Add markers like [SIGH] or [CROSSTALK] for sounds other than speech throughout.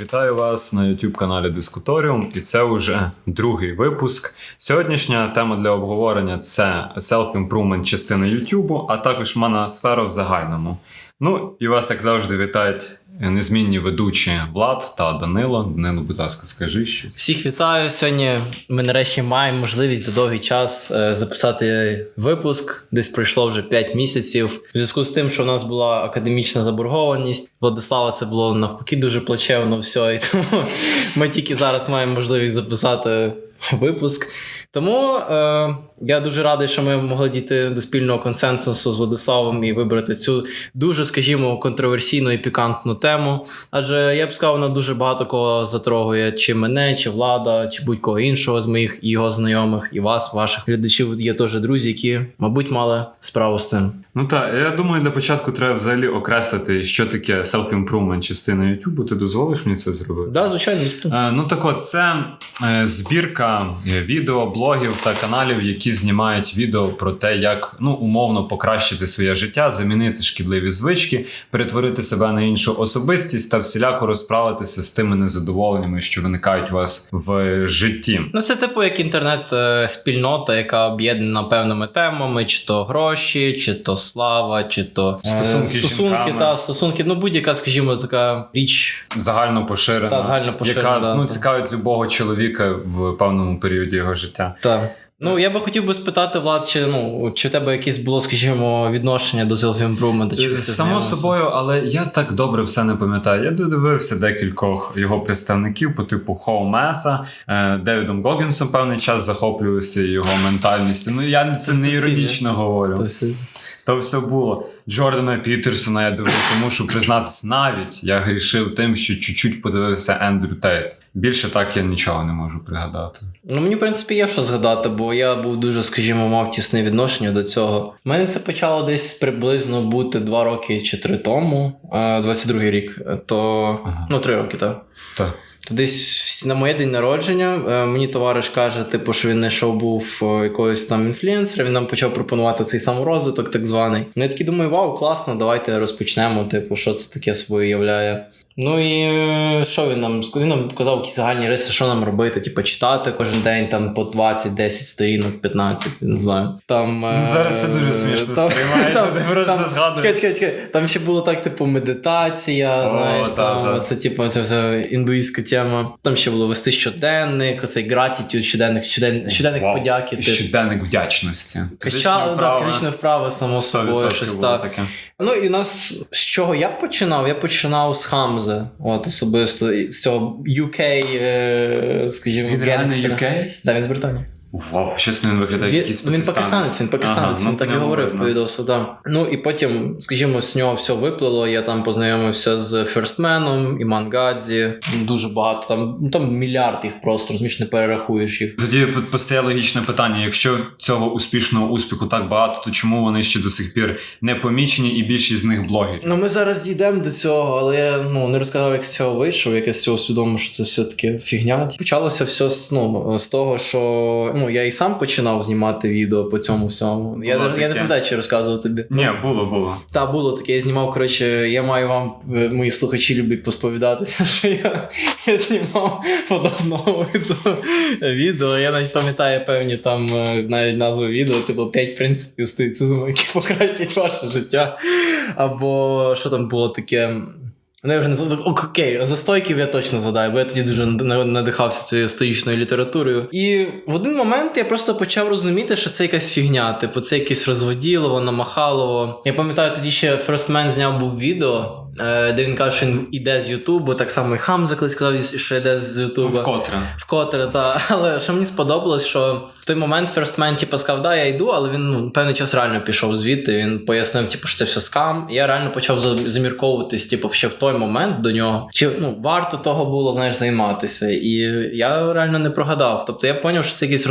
Вітаю вас на youtube каналі Дискуторіум, і це вже другий випуск. Сьогоднішня тема для обговорення це self-improvement частини YouTube, а також маносфера в загальному. Ну і вас, як завжди, вітають незмінні ведучі Влад та Данило. Данило, будь ласка, скажи щось. Всіх вітаю. Сьогодні ми нарешті маємо можливість за довгий час е, записати випуск. Десь пройшло вже 5 місяців. В зв'язку з тим, що в нас була академічна заборгованість. Владислава це було навпаки дуже плачевно все. І [LAUGHS] тому ми тільки зараз маємо можливість записати випуск. Тому е, я дуже радий, що ми могли дійти до спільного консенсусу з Владиславом і вибрати цю дуже, скажімо, контроверсійну і пікантну тему. Адже я б сказав, вона дуже багато кого затрогує, чи мене, чи влада, чи будь-кого іншого з моїх і його знайомих, і вас, ваших глядачів. Є теж друзі, які, мабуть, мали справу з цим. Ну так, я думаю, для початку треба взагалі окреслити, що таке self-improvement частина YouTube. Ти дозволиш мені це зробити? Да, звичайно. Е, Ну так от, це е, збірка е, відео, блогів та каналів, які знімають відео про те, як ну умовно покращити своє життя, замінити шкідливі звички, перетворити себе на іншу особистість та всіляко розправитися з тими незадоволеннями, що виникають у вас в житті. Ну, це типу як інтернет-спільнота, яка об'єднана певними темами, чи то гроші, чи то слава, чи то е, Стосунки стосунки та стосунки. Ну, будь-яка, скажімо, така річ. Загально поширена, Та, загально поширена, яка да, ну, та. цікавить любого чоловіка в певному періоді його життя. Та. Ну, я би хотів би спитати, Влад, чи ну чи в тебе якесь було, скажімо, відношення до self-improvement? Чи Е, Само собою, але я так добре все не пам'ятаю. Я додивився декількох його представників по типу Хоу Метha, е, Девідом Гогінсом певний час захоплювався його ментальністю. Ну я це не іронічно говорю. То все було. Джордана Пітерсона я дивився, мушу признатися, навіть я грішив тим, що чуть-чуть подивився Ендрю Тейт. Більше так я нічого не можу пригадати. Ну, мені, в принципі, є що згадати, бо я був дуже, скажімо, мав тісне відношення до цього. У мене це почало десь приблизно бути два роки чи три тому, е, 22-й рік. Е, То Ага. ну, три роки, так. Так. То десь на моє день народження е, мені товариш каже, типу, що він знайшов був е, якогось там інфлюенсера, він нам почав пропонувати цей саморозвиток, так званий. Ну я такий думаю, вау, класно, давайте розпочнемо. Типу, що це таке собою являє. Ну і е, що він нам? Він нам показав якісь загальні риси, що нам робити, типу, читати кожен день там по 20, 10 сторінок, 15, не знаю. Там, е, Ну, зараз це дуже смішно там- сприймається, там- ти просто там- згадуєш. Чекай, чекай, чекай. Там ще було так, типу, медитація, О, знаєш, та, там, та. це типу, це все індуїстська тема. Там ще було вести щоденник, оцей gratitude, щоденник, щоденник, щоденник Вау. подяки. Щоденник вдячності. Качали, да, фізичної вправи, само собою, щось так. таке. Ну і нас з чого я починав? Я починав з Хамзе. От особисто з цього UK, е, скажімо, Він реально. UK? Да, він з Британії. Вау, щось він виглядає Він, якийсь ну, він пакистанець, він пакистанець, Ага, він ну, так і говорив видно. по відосу, да. Ну і потім, скажімо, з нього все виплило. Я там познайомився з Ферстменом, Іман Гадзі. Дуже багато там, ну там мільярд їх просто, розумієш, не перерахуєш їх. Тоді постає логічне питання: якщо цього успішного успіху так багато, то чому вони ще до сих пір не помічені і більшість з них блогерів? Ну, ми зараз дійдемо до цього, але я ну, не розказав, як з цього вийшов, як я з цього свідомо, що це все-таки фігня. Почалося все з, ну, з того, що ну, я і сам починав знімати відео по цьому всьому. Я, Було я не таке. пам'ятаю, чи розказував тобі. Ні, було, було. Та було таке, я знімав, коротше, я маю вам, е, мої слухачі люблять посповідатися, [LAUGHS] що я, я знімав подобного виду відео. Я навіть пам'ятаю певні там е, навіть назву відео, типу 5 принципів стоїцизму, які [LAUGHS] покращать ваше життя. Або що там було таке. Я вже не окей, за Окей, застойків я точно згадаю, бо я тоді дуже надихався цією стоїчною літературою. І в один момент я просто почав розуміти, що це якась фігня. Типу, це якесь розводілово, намахалово. Я пам'ятаю, тоді ще Man зняв був відео, де він каже, що він іде з Ютубу, так само і Хамза колись сказав, що йде з Ютуба. Вкотре. Вкотре, та. [LAUGHS] Але що мені сподобалось, що в той момент Man, типу, сказав, да, я йду, але він ну, певний час реально пішов звідти. Він пояснив, типу, що це все скам. І я реально почав за- замірковуватись, типу, ще в той момент до нього. Чи ну, варто того було, знаєш, займатися. І я реально не прогадав. Тобто я зрозумів, що це якесь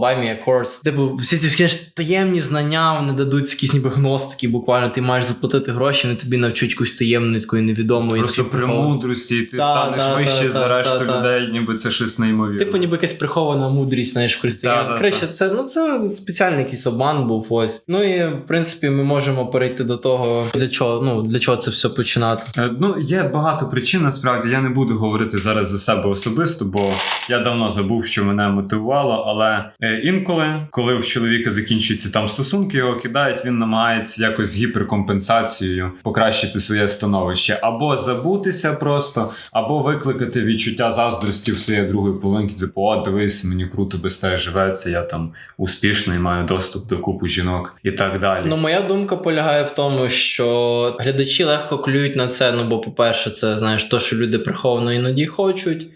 buy me a course. Типу, всі ці таємні знання вони дадуть якісь ніби гностики, буквально ти маєш заплатити гроші, вони тобі навчуть якусь таємної такої невідомої Просто суперприхованої- премудрості, і ти Да, станеш да, вище да, за решту людей, ніби це щось неймовірне. Типу, ніби якась прихована мудрість, знаєш, в да, Коротше, це, ну, це спеціальний якийсь обман був ось. Ну і в принципі ми можемо перейти до того, для чого, ну, для чого це все починати. Е, Ну, є багато причин, насправді. Я не буду говорити зараз за себе особисто, бо я давно забув, що мене мотивувало. Але е, інколи, коли в чоловіка закінчуються там стосунки, його кидають, він намагається якось з гіперкомпенсацією покращити своє становище, або забутися просто, або викликати відчуття заздрості в своєї другої половинки. Типу, о, дивись, мені круто без тебе живеться, я там успішний, маю доступ до купу жінок і так далі. Ну, моя думка полягає в тому, що глядачі легко клюють на це. Ну, бо, по-перше, це знаєш, то, що люди приховано іноді хочуть.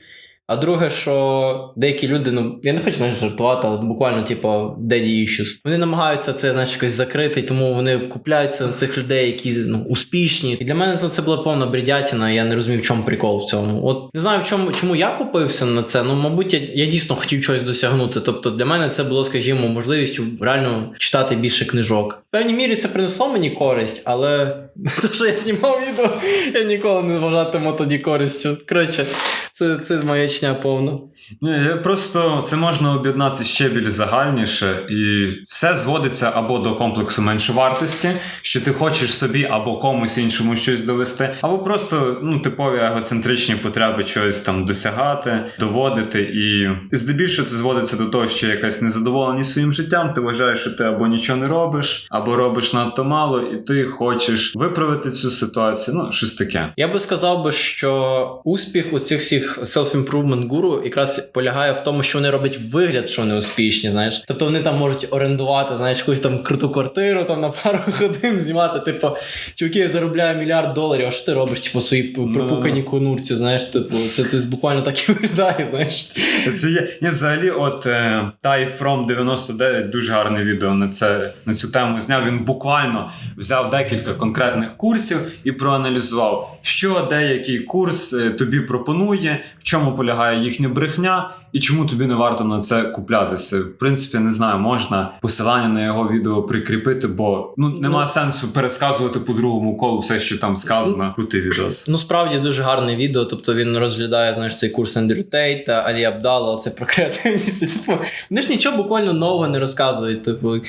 А друге, що деякі люди, ну я не хочу знаєш, жартувати, але буквально, типу, daddy issues. Вони намагаються це знаєш, якось закрити, тому вони купляються на цих людей, які ну, успішні. І для мене це, це була повна бредятіна, я не розумів, в чому прикол в цьому. От не знаю, в чому чому я купився на це. Ну, мабуть, я, я дійсно хотів щось досягнути. Тобто для мене це було, скажімо, можливістю реально читати більше книжок. В певній мірі це принесло мені користь, але [LAUGHS] те, що я знімав відео, я ніколи не вважатиму тоді користю. Коротше, це, це маячня повна. Ні, просто це можна об'єднати ще більш загальніше, і все зводиться або до комплексу меншовартості, що ти хочеш собі або комусь іншому щось довести, або просто ну типові егоцентричні потреби чогось там досягати, доводити. І здебільшого це зводиться до того, що якась незадоволеність своїм життям. Ти вважаєш, що ти або нічого не робиш, або робиш надто мало, і ти хочеш виправити цю ситуацію. Ну, щось таке. Я би сказав би, що успіх у цих всіх self-improvement гуру якраз полягає в тому, що вони роблять вигляд, що вони успішні, знаєш. Тобто вони там можуть орендувати, знаєш, якусь там круту квартиру там на пару [LAUGHS] годин знімати. Типу, чуваки, я заробляю мільярд доларів, а що ти робиш? Типу, свої припукані конурці, знаєш, типу, це ти буквально так і виглядає, знаєш. Це є. Ні, взагалі, от е, Тай From 99 дуже гарне відео на це на цю тему зняв. Він буквально взяв декілька конкретних курсів і проаналізував, що деякий курс е, тобі пропонує, в чому полягає їхня брехня. І чому тобі не варто на це куплятися? В принципі, не знаю, можна посилання на його відео прикріпити, бо ну нема Ну. сенсу пересказувати по другому колу все, що там сказано. Крутий відос. Ну, справді дуже гарне відео. Тобто він розглядає знаєш, цей курс Ендрю Тейта, Алі Абдала, це про креативність. [LAUGHS] Типу, вони ж нічого буквально нового не розказують. Типу,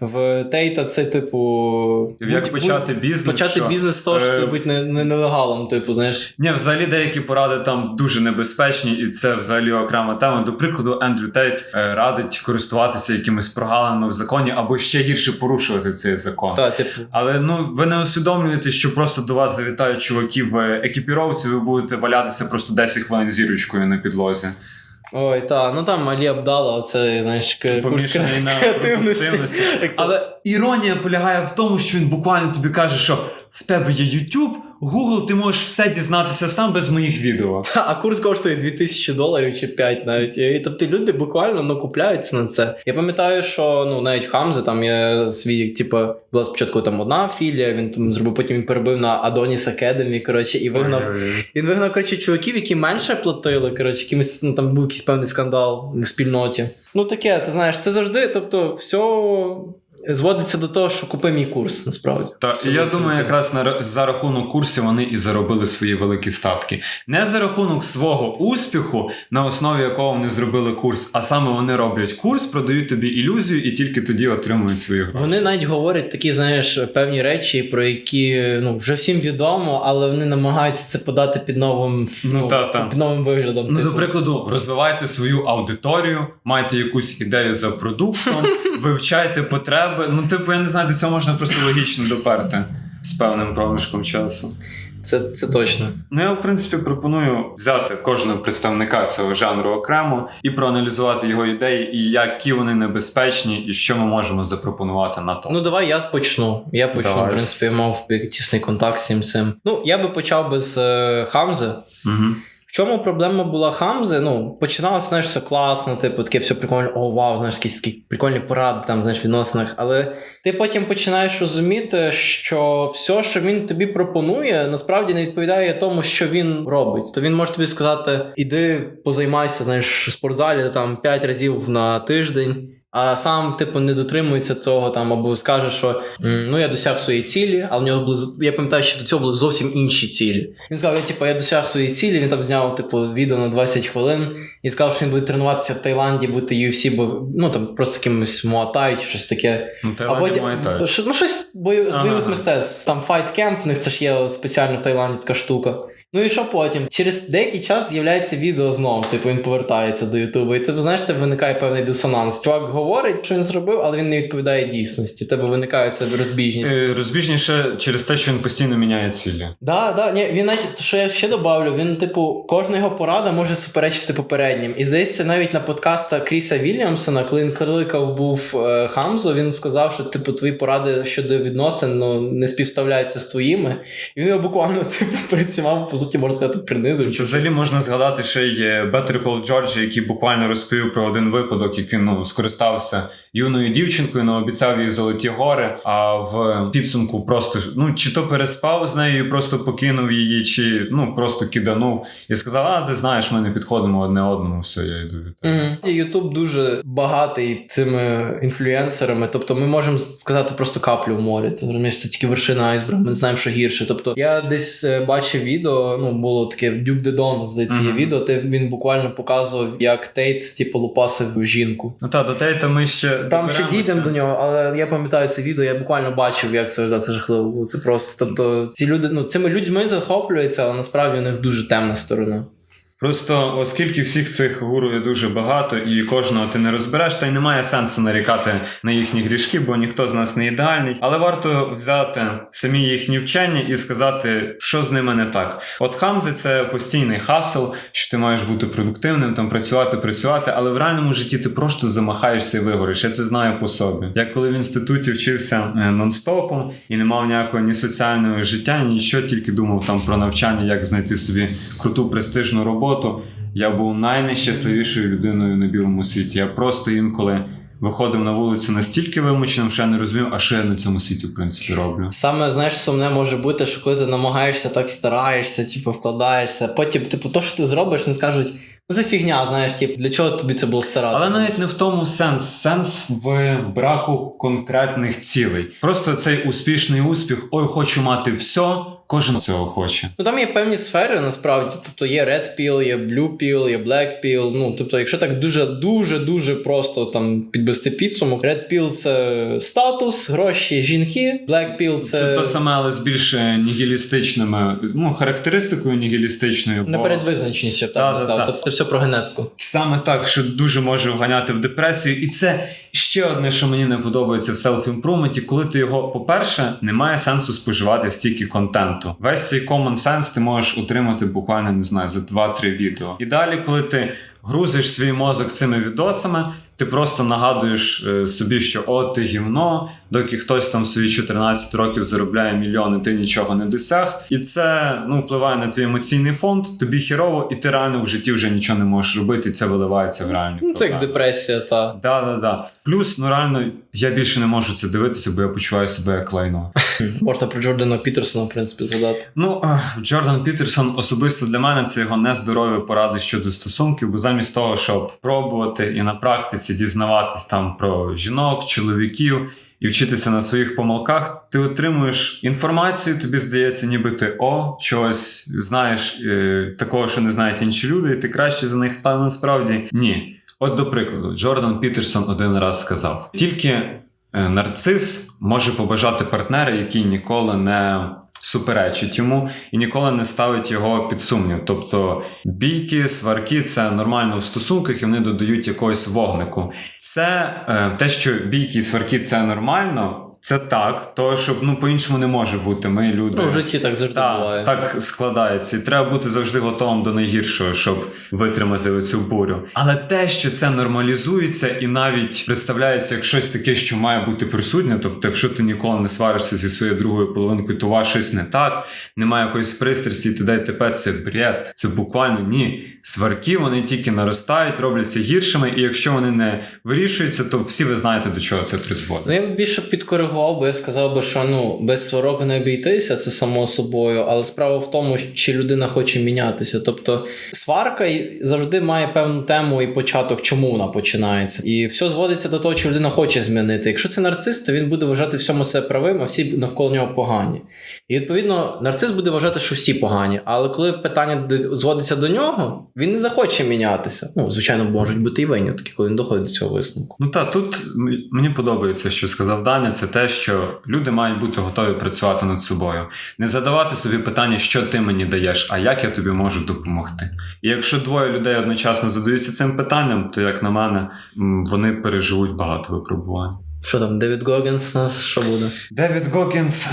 в Тейта це, типу. Як будь- почати бізнес, Почати що, бізнес з того, що е, ти будь не, не нелегалом, типу, знаєш. Ні, взагалі деякі поради там дуже небезпечні, і це взагалі окрема тема. До прикладу, Ендрю Тейт е, радить користуватися якимись прогалинами в законі або ще гірше порушувати цей закон. Та, типу. Але ну ви не усвідомлюєте, що просто до вас завітають чуваки в екіпіровці, ви будете валятися просто 10 хвилин зірочкою на підлозі. Ой, та, ну там Алі Абдала, це, знаєш, курс на креативності. [LAUGHS] Але іронія полягає в тому, що він буквально тобі каже, що в тебе є YouTube, Google, ти можеш все дізнатися сам без моїх відео. Та, [LAUGHS] а курс коштує 2000 доларів чи 5 навіть. І, тобто люди буквально ну, купляються на це. Я пам'ятаю, що ну навіть Хамзе там є свій, типу, була спочатку там одна філія, він там зробив, потім він перебив на Adonis Academy, коротше, і вигнав. Він вигнав, коротше, чуваків, які менше платили, коротше, якимось, ну там був якийсь певний скандал в спільноті. Ну таке, ти знаєш, це завжди, тобто, все зводиться до того, що купи мій курс, насправді. Так, і я думаю, якраз на за рахунок курсів вони і заробили свої великі статки. Не за рахунок свого успіху, на основі якого вони зробили курс, а саме вони роблять курс, продають тобі ілюзію і тільки тоді отримують свої гроші. Вони навіть говорять такі, знаєш, певні речі, про які ну вже всім відомо, але вони намагаються це подати під новим, Ну, та-та. під новим виглядом. Ну, типу. до прикладу, розвивайте свою аудиторію, майте якусь ідею за продуктом, [LAUGHS] вивчайте потреби. Ну, типу, я не знаю, до цього можна просто логічно доперти з певним проміжком часу. Це, це точно. Ну, я, в принципі, пропоную взяти кожного представника цього жанру окремо і проаналізувати його ідеї, і які вони небезпечні, і що ми можемо запропонувати на то. Ну давай я почну. Я почну, Давай. в принципі, мав тісний контакт з цим цим. Ну, я би почав би з е, Хамзи. Угу. Чому проблема була Хамзи? Ну, починалося, знаєш, все класно, типу, таке все прикольно, о, вау, знаєш, якісь такі прикольні поради там, знаєш, в відносинах. Але ти потім починаєш розуміти, що все, що він тобі пропонує, насправді не відповідає тому, що він робить. То він може тобі сказати: іди позаймайся, знаєш, в спортзалі там 5 разів на тиждень. А сам, типу, не дотримується цього там, або скаже, що ну я досяг своєї цілі, але в нього були я пам'ятаю, що до цього були зовсім інші цілі. Він сказав, я типу, я досяг своєї цілі, він там зняв типу відео на 20 хвилин і сказав, що він буде тренуватися в Таїланді, бути UFC, бо ну там просто якимось муатай чи щось таке. Ну, А потім, ну, щось бою, з Ага. бойових мистецтв. Там Fight Camp, в них це ж є спеціально в Таїланді така штука. Ну і що потім? Через деякий час з'являється відео знову, типу він повертається до Ютубу. І ти знаєш, тебе виникає певний дисонанс. Чувак говорить, що він зробив, але він не відповідає дійсності. У тебе виникає це розбіжність. Е, Розбіжніше через те, що він постійно міняє цілі. Да, да, ні, він навіть що я ще добавлю, він, типу, кожна його порада може суперечити попереднім. І здається, навіть на подкаста Кріса Вільямсона, коли він кликав був е, Хамзу, він сказав, що типу твої поради щодо відносин ну, не співставляються з твоїми. І він його буквально [LAUGHS] типу працював, по суті, можна сказати, принизив. Чи взагалі можна згадати ще й Better Call George, який буквально розповів про один випадок, як він ну, скористався юною дівчинкою, наобіцяв їй золоті гори, а в підсумку просто ну чи то переспав з нею, і просто покинув її, чи ну просто киданув і сказав: А, ти знаєш, ми не підходимо одне одному, все, я йду від тебе. Ютуб дуже багатий цими інфлюенсерами. Тобто ми можемо сказати просто каплю в морі. Ти розумієш, це тільки вершина айсберга, ми не знаємо, що гірше. Тобто я десь е, бачив відео, ну було таке Дюк Дедон, здається, є Мгм. відео, де він буквально показував, як Тейт, типу, лупасив жінку. Ну та до Тейта ми ще Там ще дійдемо до нього, але я пам'ятаю це відео, я буквально бачив, як це, це жахливо було. Це просто. Тобто, ці люди, ну цими людьми захоплюються, але насправді у них дуже темна сторона. Просто оскільки всіх цих гуру є дуже багато, і кожного ти не розбереш, та й немає сенсу нарікати на їхні грішки, бо ніхто з нас не ідеальний. Але варто взяти самі їхні вчення і сказати, що з ними не так. От хамзи це постійний хасл, що ти маєш бути продуктивним, там працювати, працювати, але в реальному житті ти просто замахаєшся і вигориш. Я це знаю по собі. Я коли в інституті вчився е, нон-стопом і не мав ніякого ні соціального життя, нічого, тільки думав там про навчання, як знайти собі круту престижну роботу. Я був найнещасливішою людиною на білому світі. Я просто інколи виходив на вулицю настільки вимученим, що я не розумів, а що я на цьому світі в принципі роблю. Саме знаєш, сумне може бути, що коли ти намагаєшся, так стараєшся, типу, вкладаєшся. Потім, типу, то, що ти зробиш, не скажуть, ну це фігня, знаєш, типу, для чого тобі це було старати? Але навіть не в тому сенс. Сенс в браку конкретних цілей. Просто цей успішний успіх, ой, хочу мати все, кожен цього хоче. Ну там є певні сфери насправді. Тобто є Red Pill, є Blue Pill, є Black Pill. Ну тобто, якщо так дуже дуже дуже просто там підвести підсумок, Red Pill це статус, гроші, жінки, Black Pill це, Це, то саме, але з більш е, нігілістичними, ну, характеристикою нігілістичною. Да, так би да, сказав. Тобто все про генетику. Саме так, що дуже може вганяти в депресію. І це ще одне, що мені не подобається в селф-імпрументі, коли ти його, по-перше, немає сенсу споживати стільки контенту. Весь цей common sense ти можеш отримати буквально, не знаю, за 2-3 відео. І далі, коли ти грузиш свій мозок цими відосами. Ти просто нагадуєш е, собі, що о, ти гівно, доки хтось там свої 14 років заробляє мільйони, ти нічого не досяг. І це ну, впливає на твій емоційний фонд, тобі хірово, і ти реально в житті вже нічого не можеш робити, і це виливається в реальні. Ну це як депресія, та. Да, да, да. Плюс, ну реально, я більше не можу це дивитися, бо я почуваю себе як лайно. Можна про Джордана Пітерсона, в принципі, згадати. Ну, Джордан Пітерсон особисто для мене це його нездорові поради щодо стосунків, бо замість того, щоб пробувати і на практиці дізнаватись там про жінок, чоловіків і вчитися на своїх помилках, ти отримуєш інформацію, тобі здається, ніби ти о, чогось знаєш е, такого, що не знають інші люди, і ти краще за них, але насправді ні. От до прикладу, Джордан Пітерсон один раз сказав: тільки е, нарцис може побажати партнера, який ніколи не суперечить йому і ніколи не ставить його під сумнів. Тобто бійки, сварки це нормально в стосунках, і вони додають якогось вогнику. Це е, те, що бійки і сварки це нормально. Це так, то щоб ну по-іншому не може бути. Ми люди. Ну, в житті так завжди Так, буває. так складається. І треба бути завжди готовим до найгіршого, щоб витримати цю бурю. Але те, що це нормалізується і навіть представляється як щось таке, що має бути присутнє. Тобто, якщо ти ніколи не сваришся зі своєю другою половинкою, то у вас щось не так, немає якоїсь пристрасті, і т.д. і т.п. Це бред. Це буквально ні. Сварки, вони тільки наростають, робляться гіршими, і якщо вони не вирішуються, то всі ви знаєте, до чого це призводить. Ну, я б більше підкоригував би, я сказав би, що ну без сварок не обійтися, це само собою. Але справа в тому, чи людина хоче мінятися. Тобто сварка завжди має певну тему і початок, чому вона починається. І все зводиться до того, чи людина хоче змінити. Якщо це нарцис, то він буде вважати всьому себе правим, а всі навколо нього погані. І відповідно, нарцис буде вважати, що всі погані. Але коли питання зводиться до нього, він не захоче мінятися. Ну, звичайно, можуть бути і винятки, коли він доходить до цього висновку. Ну та тут мені подобається, що сказав Даня, це те, що люди мають бути готові працювати над собою, не задавати собі питання, що ти мені даєш, а як я тобі можу допомогти. І якщо двоє людей одночасно задаються цим питанням, то як на мене, вони переживуть багато випробувань. Що там, Девід Гогінс у нас що буде? Девід Гокінс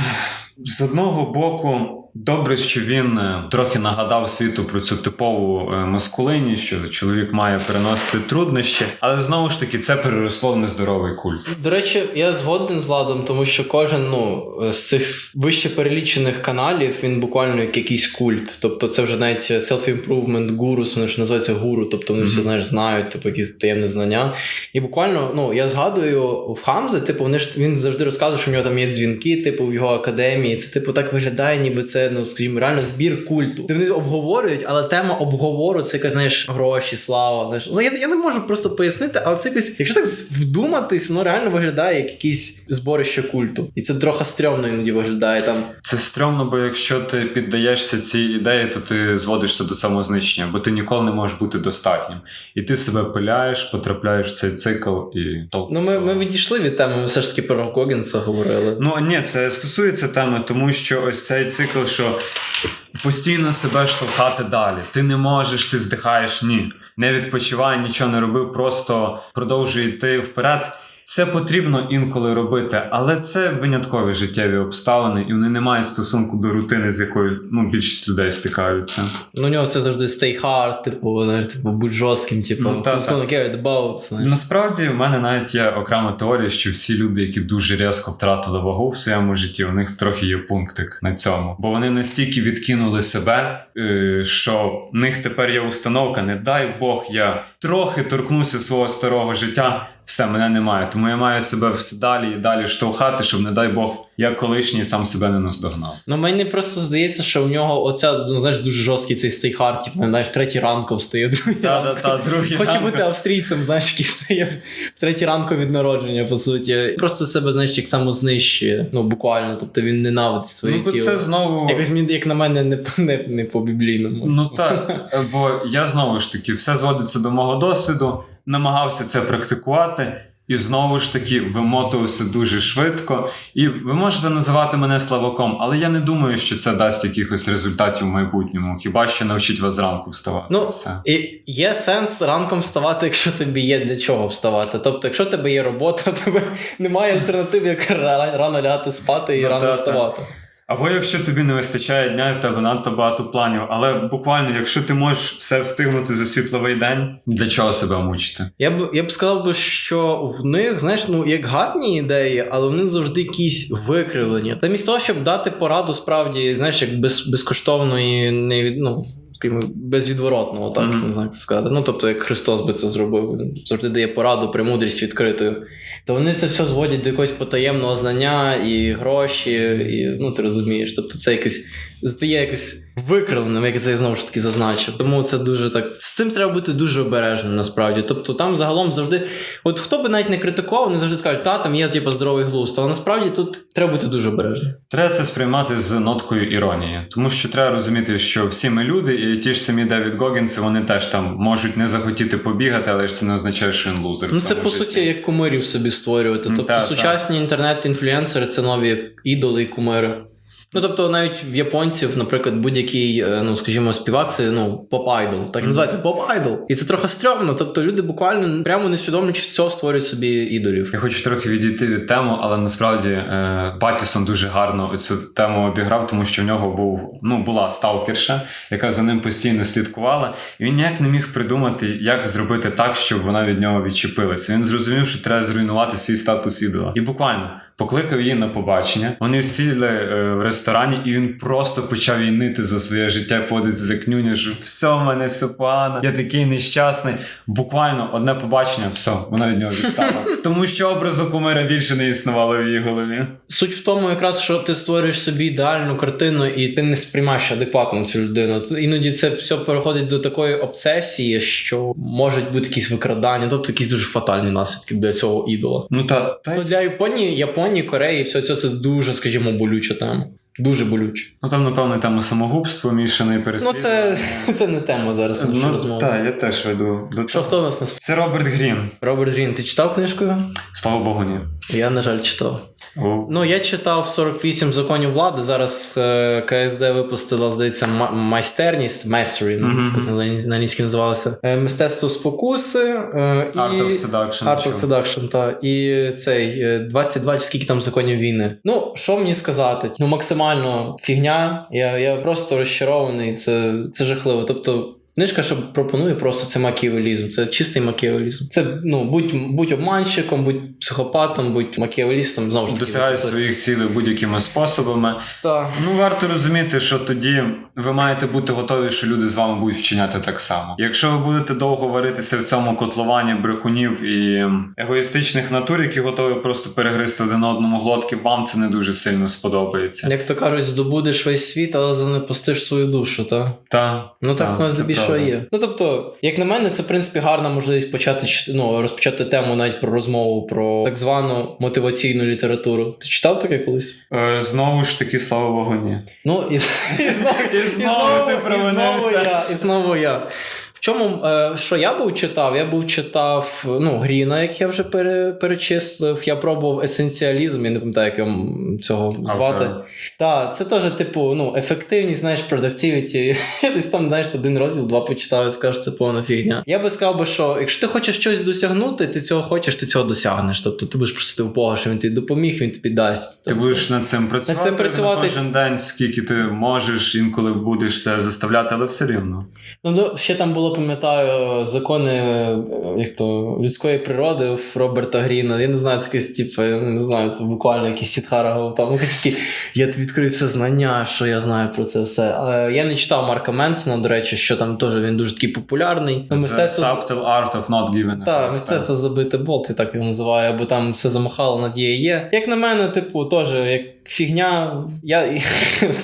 з одного боку. Добре, що він е, трохи нагадав світу про цю типову е, маскулинність, що чоловік має переносити труднощі, але знову ж таки це переросло в нездоровий культ. До речі, я згоден з Владом, тому що кожен ну, з цих вище перелічених каналів він буквально як якийсь культ. Тобто це вже навіть self-improvement гурус, вони ж називаються гуру, тобто вони Мгм. все знаєш, знають, типу якісь таємне знання. І буквально, ну я згадую в Хамзи, типу, вони ж він завжди розказує, що в нього там є дзвінки, типу, в його академії. Це типу так виглядає, ніби це, ну скажімо, реально збір культу. Вони обговорюють, але тема обговору це якась, знаєш, гроші, слава. Знаєш. Ну я, я не можу просто пояснити, але це якось, якщо так вдуматись, воно реально виглядає як якісь зборище культу. І це трохи стрьомно іноді виглядає там. Це стрьомно, бо якщо ти піддаєшся цій ідеї, то ти зводишся до самознищення, бо ти ніколи не можеш бути достатнім. І ти себе пиляєш, потрапляєш в цей цикл і толку. Ну ми, ми відійшли від теми, ми все ж таки про Гогінса говорили. Ну ні, це стосується теми, тому що ось цей цикл, що постійно себе штовхати далі. Ти не можеш, ти здихаєш, ні. Не відпочивай, нічого не роби, просто продовжуй йти вперед. Це потрібно інколи робити, але це виняткові життєві обставини, і вони не мають стосунку до рутини, з якою ну, більшість людей стикаються. Ну, у нього це завжди stay hard, типу, знаєш, типу, будь жорстким, типу, Ну, та, та. care about, знаєш. Насправді, в мене навіть є окрема теорія, що всі люди, які дуже різко втратили вагу в своєму житті, у них трохи є пунктик на цьому. Бо вони настільки відкинули себе, е, що в них тепер є установка: не дай Бог, я трохи торкнуся свого старого життя. Все, мене немає. Тому я маю себе все далі і далі штовхати, щоб, не дай Бог, я колишній сам себе не наздогнав. Ну, мені просто здається, що у нього оця, ну, знаєш, дуже жорсткий цей hard, типу, знаєш, третій ранку встає, другий ранку. Та-та-та, другий Хоче ранку. бути австрійцем, знаєш, який стає в третій ранку від народження, по суті. Просто себе, знаєш, як самознищує. Ну, буквально. Тобто він ненавидить своє Ну, тіло. це знову. Якось мені, як на мене, не, не, не по біблійному. Ну так, бо я знову ж таки, все зводиться до мого досвіду, намагався це практикувати. І знову ж таки вимотувався дуже швидко. І ви можете називати мене слабаком, але я не думаю, що це дасть якихось результатів в майбутньому. Хіба що навчить вас зранку вставати. Ну, Все. І є сенс ранком вставати, якщо тобі є для чого вставати. Тобто, якщо тебе є робота, [LAUGHS] тебе немає альтернатив, як ра- рано лягати спати і Ну, рано та-та. вставати. Або якщо тобі не вистачає дня і в тебе надто багато планів, але буквально, якщо ти можеш все встигнути за світловий день, для чого себе мучити? Я б я б сказав би, що в них, знаєш, ну як гарні ідеї, але вони завжди якісь викривлені. Замість того, щоб дати пораду, справді, знаєш, як без, безкоштовної не ну, безвідворотного, так Мгм. не знаю, як це сказати. Ну тобто, як Христос би це зробив, завжди дає пораду, премудрість відкритою. То вони це все зводять до якогось потаємного знання і гроші, і ну ти розумієш. Тобто це якось стає якось викривленим, як я знову ж таки зазначив. Тому це дуже так. З цим треба бути дуже обережним насправді. Тобто там загалом завжди, от хто би навіть не критикував, вони завжди скажуть, та там є типу, здоровий глузд. Але насправді тут треба бути дуже обережним. Треба це сприймати з ноткою іронії, тому що треба розуміти, що всі ми люди, і ті ж самі Девід Гогінси, вони теж там можуть не захотіти побігати, але ж це не означає, що він лузер. Ну це по житті. суті як кумирів собі створювати. Тобто та, сучасні інтернет-інфлюенсери це нові ідоли і кумири. Ну тобто навіть в японців, наприклад, будь-який, е, ну скажімо, співак, це ну поп-айдол. Так називається поп-айдол. І це трохи стрьомно. Тобто люди буквально прямо несвідомлячи цього створюють собі ідолів. Я хочу трохи відійти від теми, але насправді е, Паттісон дуже гарно цю тему обіграв, тому що в нього був ну була сталкерша, яка за ним постійно слідкувала, і він ніяк не міг придумати, як зробити так, щоб вона від нього відчепилася. Він зрозумів, що треба зруйнувати свій статус ідола. І буквально Покликав її на побачення. Вони всі сіли е, в ресторані, і він просто почав їй нити за своє життя, подивитися за кнюню, що все в мене все погано. Я такий нещасний. Буквально одне побачення, все, вона від нього відстала. [LAUGHS] Тому що образу кумира більше не існувало в її голові. Суть в тому, якраз що ти створюєш собі ідеальну картину, і ти не сприймаєш адекватно цю людину. Іноді це все переходить до такої обсесії, що можуть бути якісь викрадання, тобто якісь дуже фатальні наслідки для цього ідола. Ну та, та для Японії, Японії, Кореї, все це, це дуже, скажімо, болюча тема. Дуже болюче. ну там, напевно, тема самогубства, мішане Ну, переслідування. це, [LAUGHS] це не тема зараз Ну, розмови. так, я теж веду. До Що того. хто у нас нас? Це Роберт Грін. Роберт Грін, ти читав книжку? його? Слава Богу, ні. Я, на жаль, читав. Ну, я читав 48 законів влади. Зараз е, КСД випустила, здається, ма- майстерність, mastery, Мгм. mm на англійській називалося. Е, Мистецтво спокуси. Е, і... Art of Seduction. Art of Seduction, так. І цей е, 22 чи скільки там законів війни. Ну, що мені сказати? Ну, максимально фігня. Я, я просто розчарований. Це, це жахливо. Тобто. Книжка, що пропонує просто це макіавелізм. Це чистий макіавелізм. Це ну будь, будь обманщиком, будь психопатом, будь макіавелістом, знову ж таки. Досягають своїх цілей будь-якими способами. Так. Ну, варто розуміти, що тоді ви маєте бути готові, що люди з вами будуть вчиняти так само. Якщо ви будете довго варитися в цьому котловані брехунів і егоїстичних натур, які готові просто перегризти один одному глотки, вам це не дуже сильно сподобається. Як то кажуть, здобудеш весь світ, але занепустиш свою душу, так? Та Ну так Так, воно це правда. є. Ну тобто, як на мене, це в принципі гарна можливість почати ну, розпочати тему навіть про розмову про так звану мотиваційну літературу. Ти читав таке колись? е, знову ж таки, слава Богу, ні. Ну і, [LAUGHS] і знову, І знову ти провинився. І знову я. Чому, е, що я був читав? Я був читав ну, Гріна, як я вже пере, перечислив. Я пробував есенціалізм, я не пам'ятаю, як його цього звати. Автора. Так, це теж, типу, ну, ефективність, знаєш. [LAUGHS] Я десь там, знаєш, один розділ, два почитав і скажеш, це повна фігня. Я би сказав би, що якщо ти хочеш щось досягнути, ти цього хочеш, ти цього досягнеш. Тобто ти будеш просити у Бога, що він тобі допоміг, він тобі дасть. Ти будеш над цим працювати, цим працювати. кожен день, скільки ти можеш, інколи будеш це заставляти, але все рівно. Ну, ну, ще там було, пам'ятаю, закони е, як то, людської природи в Роберта Гріна. Я не знаю, це якийсь, типу, я не знаю, це буквально якийсь. Ну, якийсь такий, я відкрив все знання, що я знаю про це все. Але я не читав Марка Менсона, до речі, що там теж він дуже такий популярний. Ну, The мистецтво. subtle art of not giving Так, мистецтво забити болт, я так його називаю, бо там все замахало надія є. Як на мене, типу, теж як фігня. Я [LAUGHS]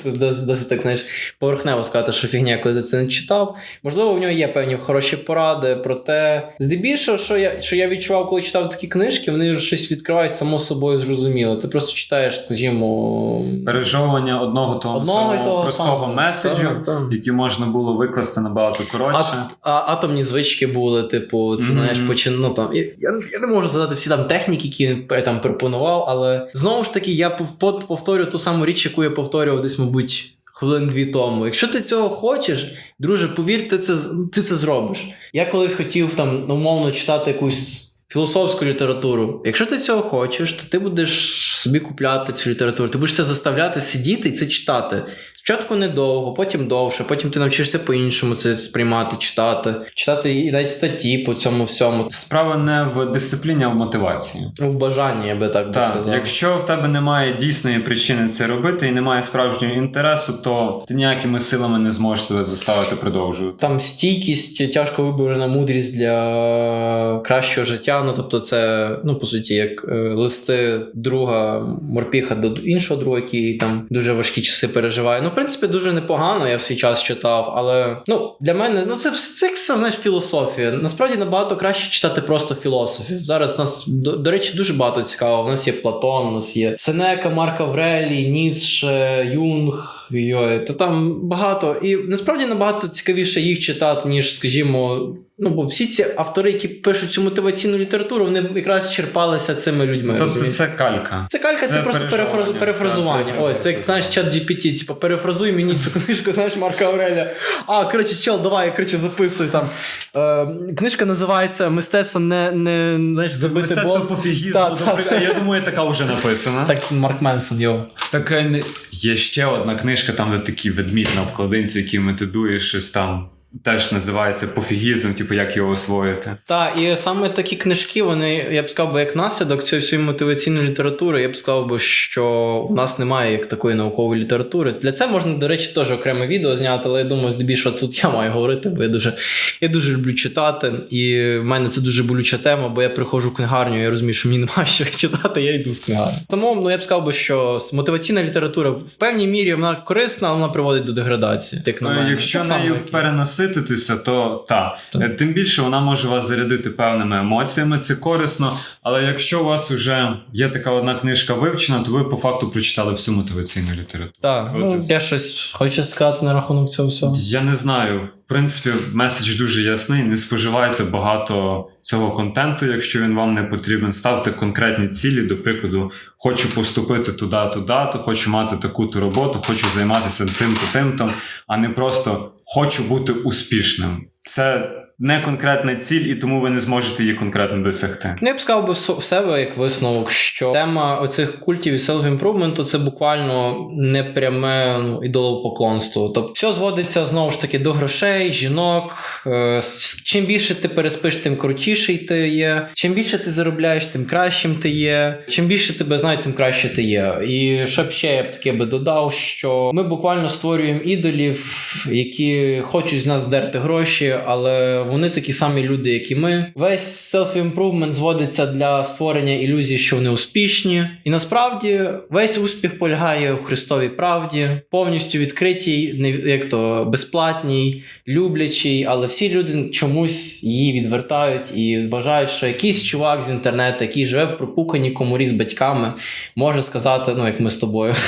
досить, так знаєш, поверхнево сказати, що фігня, коли ти це не читав. Можливо, в нього є певні хороші поради, проте здебільшого, що я, що я відчував, коли читав такі книжки, вони щось відкривають само собою зрозуміло. Ти просто читаєш, скажімо. Пережовування одного того Одного самого того простого самого. меседжу, так. який можна було викласти набагато коротше. А, а, атомні звички були, типу, це Мгм. знаєш, почин, ну, там, я, я, я не можу згадати всі там техніки, які пер- там пропонував, але знову ж таки, я пов- пов- повторю ту саму річ, яку я повторював десь, мабуть. Хвилин дві тому. Якщо ти цього хочеш, друже, повір, ти це, ти це зробиш. Я колись хотів там ну, умовно читати якусь філософську літературу. Якщо ти цього хочеш, то ти будеш собі купляти цю літературу. Ти будеш це заставляти сидіти і це читати. Спочатку недовго, потім довше, потім ти навчишся по-іншому це сприймати, читати, читати і навіть статті по цьому всьому. Справа не в дисципліні, а в мотивації. В бажанні, я би так би Так, сказав. якщо в тебе немає дійсної причини це робити і немає справжнього інтересу, то ти ніякими силами не зможеш себе заставити продовжувати. Там стійкість, тяжко виборена мудрість для кращого життя. Ну тобто, це ну по суті, як е, листи друга морпіха до іншого друга, який там дуже важкі часи переживає. Ну, принципі, дуже непогано. Я в свій час читав, але ну для мене ну це, це все знаєш філософія. Насправді набагато краще читати просто філософів. Зараз нас до, до речі дуже багато цікаво. У нас є Платон, у нас є Сенека, Марк Аврелій, Ніцше, Юнг. Йой, то там багато. І насправді набагато цікавіше їх читати, ніж, скажімо, ну бо всі ці автори, які пишуть цю мотиваційну літературу, вони якраз черпалися цими людьми. Тобто це калька. Це калька, це, Це просто перефраз... перефразування. так, Ось, це як знаєш, чат GPT, типу, перефразуй мені цю книжку, знаєш, Марка Авреля. А, коротше, чел, давай, коротше, записуй там. Е, книжка називається Мистецтво не, не знаєш, забити Мистецтво пофігізму. Я думаю, така вже написана. Так, Марк Менсон, йо. Так е, є ще одна книжка, там де такі ведмідь на обкладинці, якими ти дуєш щось там. Теж називається пофігізм, типу, як його освоїти. Та, і саме такі книжки, вони, я б сказав, би, як наслідок цієї всієї мотиваційної літератури, я б сказав би, що в нас немає як такої наукової літератури. Для це можна, до речі, теж окреме відео зняти, але я думаю, здебільшого тут я маю говорити, бо я дуже, я дуже люблю читати, і в мене це дуже болюча тема, бо я приходжу в книгарню, я розумію, що мені [LAUGHS] немає що читати, я йду з книгарні. Тому ну, я б сказав би, що мотиваційна література в певній мірі вона корисна, але вона приводить до деградації. Як на Ну, мене. Якщо Так нею як перенасититися, то та. Так. Е, Тим більше вона може вас зарядити певними емоціями, це корисно. Але якщо у вас вже є така одна книжка вивчена, то ви по факту прочитали всю мотиваційну літературу. Так, ну, я щось хочу сказати на рахунок цього всього. Я не знаю. Принципі, меседж дуже ясний. Не споживайте багато цього контенту, якщо він вам не потрібен. Ставте конкретні цілі, до прикладу, хочу поступити туди, туди, то хочу мати таку-то роботу, хочу займатися тим-то, тим-то, а не просто хочу бути успішним. Це не конкретна ціль, і тому ви не зможете її конкретно досягти. Ну, я б сказав би в себе як висновок, що тема оцих культів і селф-імпрувменту це буквально не пряме ну, ідолопоклонство. Тобто все зводиться знову ж таки до грошей, жінок. Е, Чим більше ти переспиш, тим крутіший ти є. Чим більше ти заробляєш, тим кращим ти є. Чим більше тебе знають, тим краще ти є. І щоб ще я б таке би додав, що ми буквально створюємо ідолів, які хочуть з нас здерти гроші, але вони такі самі люди, як і ми. Весь self-improvement зводиться для створення ілюзії, що вони успішні. І насправді весь успіх полягає в Христовій правді, повністю відкритій, не як то безплатній, люблячій, але всі люди чомусь її відвертають і вважають, що якийсь чувак з інтернету, який живе в пропуканій коморі з батьками, може сказати, ну як ми з тобою. [LAUGHS]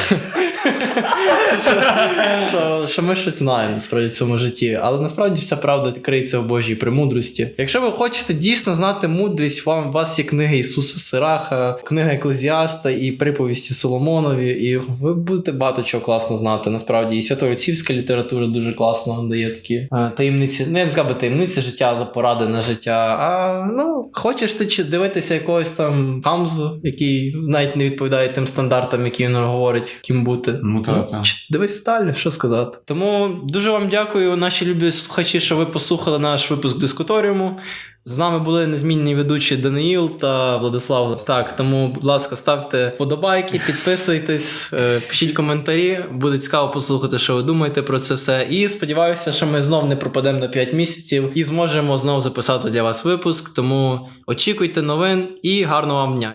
що, що ми щось знаємо насправді в цьому житті, але насправді вся правда криється в Божій премудрості. Якщо ви хочете дійсно знати мудрість, вам у вас є книга Ісуса Сираха, книга Еклезіаста і приповісті Соломонові, і ви будете багато чого класно знати. Насправді, і святоотцівська література дуже класно дає такі е, таємниці. Не я сказав би таємниці життя, але поради на життя. А ну, хочеш ти чи дивитися якогось там Хамзу, який навіть не відповідає тим стандартам, які він говорить, ким бути. Ну, та, та. Дивись далі, що сказати. Тому дуже вам дякую, наші любі слухачі, що ви послухали наш випуск дискуторіуму. З нами були незмінні ведучі Даниїл та Владислав. Так, тому, будь ласка, ставте подобайки, [LAUGHS] підписуйтесь, е, пишіть коментарі. Буде цікаво послухати, що ви думаєте про це все. І сподіваюся, що ми знов не пропадемо на 5 місяців і зможемо знов записати для вас випуск. Тому очікуйте новин і гарного вам дня.